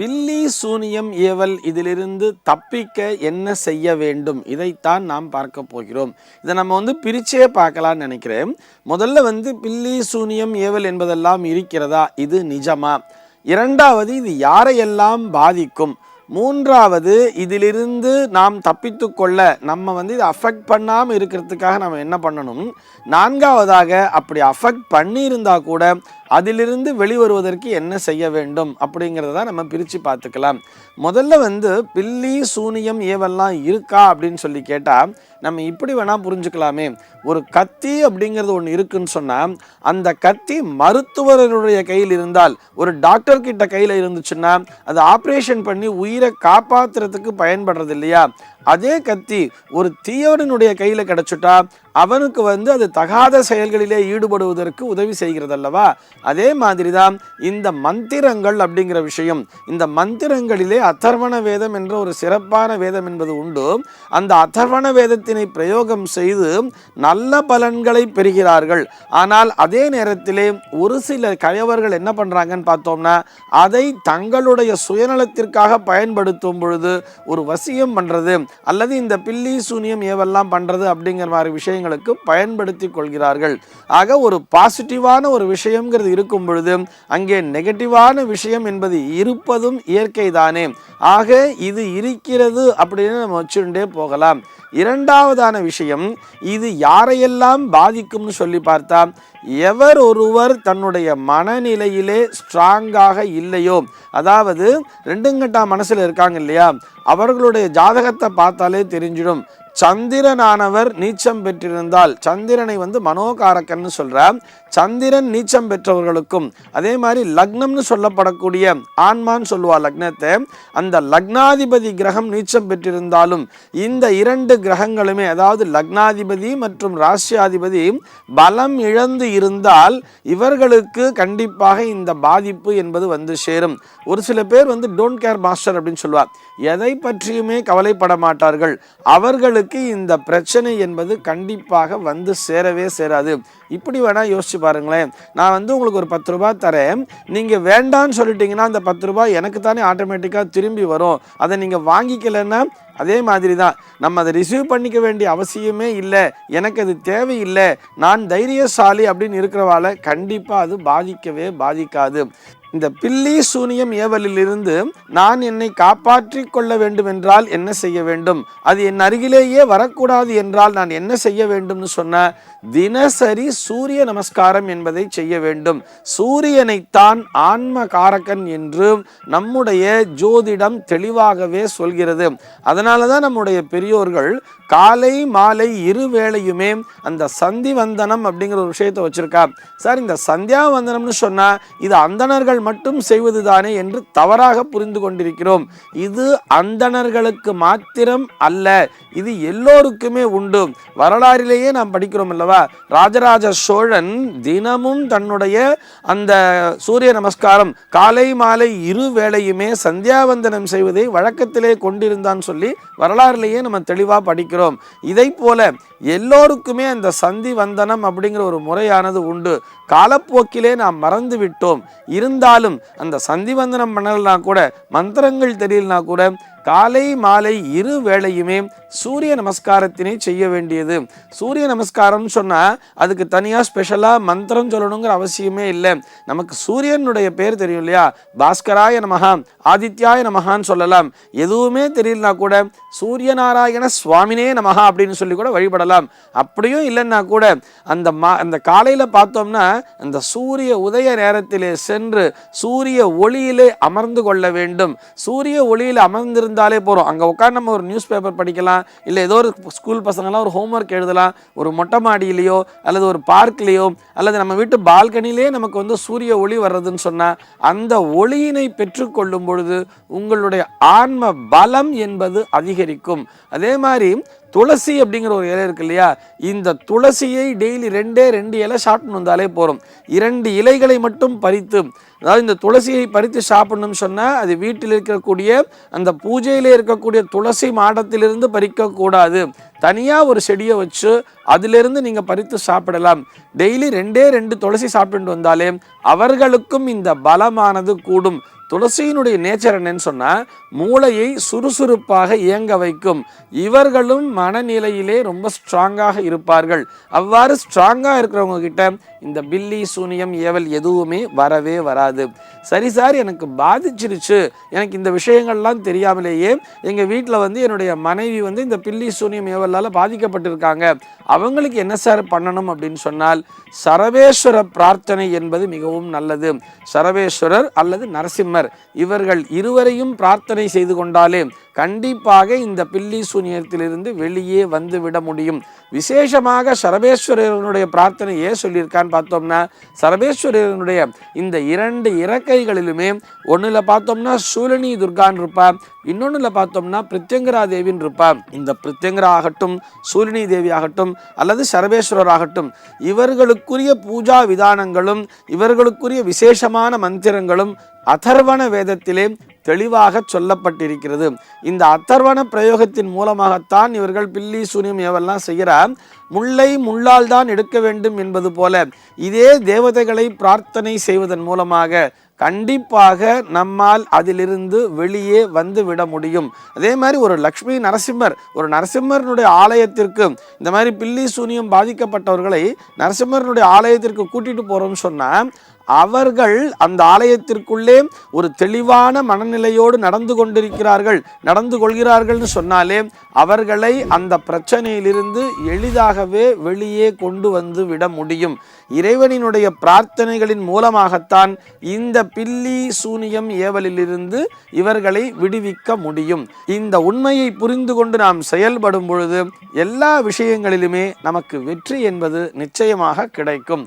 பில்லி சூனியம் ஏவல் இதிலிருந்து தப்பிக்க என்ன செய்ய வேண்டும்? இதைத்தான் நாம் பார்க்க போகிறோம். இதை நம்ம வந்து பிரிச்சே பார்க்கலாம்னு நினைக்கிறேன். முதல்ல வந்து பில்லி சூனியம் ஏவல் என்பதெல்லாம் இருக்கிறதா? இது நிஜமா? இரண்டாவது இது யாரையெல்லாம் பாதிக்கும்? மூன்றாவது இதிலிருந்து நாம் தப்பித்து கொள்ள நம்ம வந்து இதை அஃபெக்ட் பண்ணாமல் இருக்கிறதுக்காக நம்ம என்ன பண்ணணும்? நான்காவதாக அப்படி அஃபெக்ட் பண்ணியிருந்தா கூட அதிலிருந்து வெளிவருவதற்கு என்ன செய்ய வேண்டும் அப்படிங்கிறத தான் நம்ம பிரித்து பார்த்துக்கலாம். முதல்ல வந்து பில்லி சூனியம் ஏவெல்லாம் இருக்கா அப்படின்னு சொல்லி கேட்டால் நம்ம இப்படி வேணால் புரிஞ்சுக்கலாமே. ஒரு கத்தி அப்படிங்கிறது ஒன்று இருக்குன்னு சொன்னால் அந்த கத்தி மருத்துவருடைய கையில் இருந்தால் ஒரு டாக்டர் கிட்ட கையில் இருந்துச்சுன்னா அது ஆப்ரேஷன் பண்ணி உயிரை காப்பாற்றுறதுக்கு பயன்படுறது இல்லையா அதே கத்தி ஒரு தீயவனுடைய கையில் கிடச்சிட்டா அவனுக்கு வந்து அது தகாத செயல்களிலே ஈடுபடுவதற்கு உதவி செய்கிறது அல்லவா அதே மாதிரி தான் இந்த மந்திரங்கள் அப்படிங்கிற விஷயம் இந்த மந்திரங்களிலே அத்தர்வண வேதம் என்ற ஒரு சிறப்பான வேதம் என்பது உண்டு. அந்த அதர்வண வேதத்தினை பிரயோகம் செய்து நல்ல பலன்களை பெறுகிறார்கள். ஆனால் அதே நேரத்திலே ஒரு சில கயவர்கள் என்ன பண்ணுறாங்கன்னு பார்த்தோம்னா அதை தங்களுடைய சுயநலத்திற்காக பயன்படுத்தும் பொழுது ஒரு வசியம் பண்ணுறது அல்லது இந்த பில்லி சூனியம் ஏவெல்லாம் பண்ணுறது அப்படிங்கிற மாதிரி விஷயம் விஷயங்களுக்கு பயன்படுத்தி கொள்கிறார்கள். ஆக ஒரு பாசிட்டிவான ஒரு விஷயங்கிறது இருக்கும் பொழுது அங்கே நெகட்டிவான விஷயம் என்பது இருப்பதும் இயற்கை தானே ஆக இது இருக்கிறது அப்படின்னு நம்ம வச்சுட்டே போகலாம். இரண்டாவதான விஷயம் இது யாரையெல்லாம் பாதிக்கும்னு சொல்லி பார்த்தா எவர் ஒருவர் தன்னுடைய மனநிலையிலே ஸ்ட்ராங்காக இல்லையோ அதாவது ரெண்டுங்கட்டா மனசில் இருக்காங்க இல்லையா அவர்களுடைய ஜாதகத்தை பார்த்தாலே தெரிஞ்சிடும். சந்திரனானவர் நீச்சம் பெற்றிருந்தால் சந்திரனை வந்து மனோகாரக்கன்னு சொல்கிற சந்திரன் நீச்சம் பெற்றவர்களுக்கும் அதே மாதிரி லக்னம்னு சொல்லப்படக்கூடிய ஆன்மான்னு சொல்லுவா லக்னத்தை அந்த லக்னாதிபதி கிரகம் நீச்சம் பெற்றிருந்தாலும் இந்த இரண்டு கிரகங்களுமே அதாவது லக்னாதிபதி மற்றும் ராசியாதிபதி பலம் இழந்து இருந்தால் இவர்களுக்கு கண்டிப்பாக இந்த பாதிப்பு என்பது வந்து சேரும். ஒரு சில பேர் வந்து டோன்ட் கேர் மாஸ்டர் அப்படின்னு சொல்லுவார். எதை பற்றியுமே கவலைப்பட மாட்டார்கள். அவர்களுக்கு இந்த பிரச்சனை என்பது கண்டிப்பாக வந்து சேரவே சேராது. இப்படி வேணால் யோசிச்சு பாருங்களேன். நான் வந்து உங்களுக்கு ஒரு பத்து ரூபாய் தரேன். நீங்கள் வேண்டான்னு சொல்லிட்டீங்கன்னா அந்த பத்து ரூபாய் எனக்கு தானே ஆட்டோமேட்டிக்காக திரும்பி வரும். அதை நீங்கள் வாங்கிக்கலைன்னா அதே மாதிரி தான் நம்ம அதை ரிசீவ் பண்ணிக்க வேண்டிய அவசியமே இல்லை. எனக்கு அது தேவையில்லை. நான் தைரியசாலி அப்படின்னு இருக்கிறவால கண்டிப்பாக அது பாதிக்கவே பாதிக்காது. இந்த பில்லி சூனியம் ஏவலிலிருந்து நான் என்னை காப்பாற்றி கொள்ள வேண்டும் என்றால் என்ன செய்ய வேண்டும்? அது என் அருகிலேயே வரக்கூடாது என்றால் நான் என்ன செய்ய வேண்டும்னு சொன்ன தினசரி சூரிய நமஸ்காரம் என்பதை செய்ய வேண்டும். சூரியனைத்தான் ஆன்ம காரகன் என்று நம்முடைய ஜோதிடம் தெளிவாகவே சொல்கிறது. அதனால தான் நம்முடைய பெரியோர்கள் காலை மாலை இரு வேளையுமே அந்த சந்தி வந்தனம் அப்படிங்கிற ஒரு விஷயத்தை வச்சிருக்கா. சார் இந்த சந்தியா வந்தனம்னு சொன்னால் இது அந்தணர்கள் மட்டும் செய்வது தானே என்று தவறாக புரிந்து கொண்டிருக்கிறோம். இது அந்தணர்களுக்கு மாத்திரம் அல்ல இது எல்லோருக்குமே உண்டு. வரலாறிலேயே நாம் படிக்கிறோம் அல்லவா? ராஜராஜ சோழன் தினமும் தன்னுடைய அந்த சூரிய நமஸ்காரம் காலை மாலை இரு வேளையுமே சந்தியாவந்தனம் செய்வதை வழக்கத்திலே கொண்டிருந்தான் சொல்லி வரலாறுலேயே நம்ம தெளிவாக படிக்கிறோம். இதை போல எல்லோருக்குமே அந்த சந்தி வந்தனம் அப்படிங்கிற ஒரு முறையானது உண்டு. காலப்போக்கிலே நாம் மறந்து விட்டோம். இருந்தாலும் அந்த சந்தி வந்தனம் பண்ணலனா கூட மந்திரங்கள் தெரியலனா கூட காலை மாலை இரு வேளையுமே சூரிய நமஸ்காரத்தினை செய்ய வேண்டியது. சூரிய நமஸ்காரம்னு சொன்னால் அதுக்கு தனியாக ஸ்பெஷலாக மந்திரம் சொல்லணுங்கிற அவசியமே இல்லை. நமக்கு சூரியனுடைய பேர் தெரியும் இல்லையா? பாஸ்கராய நமகா ஆதித்யாய நமகான்னு சொல்லலாம். எதுவுமே தெரியலனா கூட சூரிய நாராயண சுவாமினே நமகா அப்படின்னு சொல்லி கூட வழிபடலாம். அப்படியும் இல்லைன்னா கூட அந்த மா அந்த காலையில் பார்த்தோம்னா அந்த சூரிய உதய நேரத்திலே சென்று சூரிய ஒளியிலே அமர்ந்து கொள்ள வேண்டும். சூரிய ஒளியில் இருந்தாலே போகிறோம் அங்கே உட்காந்து நம்ம ஒரு நியூஸ் பேப்பர் படிக்கலாம் இல்லை ஏதோ ஒரு ஸ்கூல் பசங்களாம் ஒரு ஹோம்ஒர்க் எழுதலாம். ஒரு மொட்டை மாடியிலையோ அல்லது ஒரு பார்க்லேயோ அல்லது நம்ம வீட்டு பால்கனிலே நமக்கு வந்து சூரிய ஒளி வர்றதுன்னு சொன்னால் அந்த ஒளியினை பெற்றுக்கொள்ளும் பொழுது உங்களுடைய ஆன்ம பலம் என்பது அதிகரிக்கும். அதே மாதிரி துளசி அப்படிங்கிற ஒரு இலை இருக்கு இல்லையா? இந்த துளசியை டெய்லி ரெண்டே ரெண்டு இலை சாப்பிட்டு வந்தாலே போகிறோம் இரண்டு இலைகளை மட்டும் பறித்து அதாவது இந்த துளசியை பறித்து சாப்பிடணும்னு சொன்னால் அது வீட்டில் இருக்கக்கூடிய அந்த பூஜையில் இருக்கக்கூடிய துளசி மாடத்திலிருந்து பறிக்கக்கூடாது தனியாக ஒரு செடியை வச்சு அதிலிருந்து நீங்கள் பறித்து சாப்பிடலாம். டெய்லி ரெண்டே ரெண்டு துளசி சாப்பிட்டு வந்தாலே அவர்களுக்கும் இந்த பலமானது கூடும். துளசியினுடைய நேச்சர் என்னன்னு சொன்னால் மூளையை சுறுசுறுப்பாக இயங்க வைக்கும். இவர்களும் மனநிலையிலே ரொம்ப ஸ்ட்ராங்காக இருப்பார்கள். அவ்வாறு ஸ்ட்ராங்காக இருக்கிறவங்க கிட்ட இந்த பில்லி சூனியம் ஏவல் எதுவுமே வரவே வராது. சரி சார் எனக்கு பாதிச்சிருச்சு. எனக்கு இந்த விஷயங்கள்லாம் தெரியாமலேயே எங்கள் வீட்டில் வந்து என்னுடைய மனைவி வந்து இந்த பில்லி சூனியம் ஏவலால் பாதிக்கப்பட்டிருக்காங்க. அவங்களுக்கு என்ன சார் பண்ணணும் அப்படின்னு சொன்னால் சரவேஸ்வர பிரார்த்தனை என்பது மிகவும் நல்லது. சரவேஸ்வரர் அல்லது நரசிம்மர் இவர்கள் இருவரையும் பிரார்த்தனை செய்து கொண்டாலே கண்டிப்பாக இந்த பில்லி சூனியத்திலிருந்து வெளியே வந்து விட முடியும். விசேஷமாக சரபேஸ்வரனுடைய பிரார்த்தனை ஏன் சொல்லியிருக்கான்னு பார்த்தோம்னா சரபேஸ்வரனுடைய இந்த இரண்டு இறக்கைகளிலுமே ஒன்றில் பார்த்தோம்னா சூலனி துர்கான் இருப்பா இன்னொன்றில் பார்த்தோம்னா பிரித்யங்கரா தேவின்னு இருப்பா இந்த பிரித்யங்கரா ஆகட்டும் சூலினி தேவி ஆகட்டும் அல்லது சரபேஸ்வரர் ஆகட்டும் இவர்களுக்குரிய பூஜா விதானங்களும் இவர்களுக்குரிய விசேஷமான மந்திரங்களும் அதர்வண வேதத்திலே தெளிவாக சொல்லப்பட்டிருக்கிறது. இந்த அத்தர்வண பிரயோகத்தின் மூலமாகத்தான் இவர்கள் பில்லி சூனியம் எவெல்லாம் செய்கிறார் முல்லை முள்ளால் தான் எடுக்க வேண்டும் என்பது போல இதே தேவதைகளை பிரார்த்தனை செய்வதன் மூலமாக கண்டிப்பாக நம்மால் அதிலிருந்து வெளியே வந்து விட முடியும். அதே மாதிரி ஒரு லக்ஷ்மி நரசிம்மர் ஒரு நரசிம்மரனுடைய ஆலயத்திற்கு இந்த மாதிரி பில்லி சூனியம் பாதிக்கப்பட்டவர்களை நரசிம்மரனுடைய ஆலயத்திற்கு கூட்டிகிட்டு போகிறோம்னு சொன்னால் அவர்கள் அந்த ஆலயத்திற்குள்ளே ஒரு தெளிவான மனநிலையோடு நடந்து கொண்டிருக்கிறார்கள். நடந்து கொள்கிறார்கள்னு சொன்னாலே அவர்களை அந்த பிரச்சனையிலிருந்து எளிதாகவே வெளியே கொண்டு வந்து விட முடியும். இறைவனினுடைய பிரார்த்தனைகளின் மூலமாகத்தான் இந்த பில்லி சூனியம் ஏவலிலிருந்து இவர்களை விடுவிக்க முடியும். இந்த உண்மையை புரிந்து கொண்டு நாம் செயல்படும் பொழுது எல்லா விஷயங்களிலுமே நமக்கு வெற்றி என்பது நிச்சயமாக கிடைக்கும்.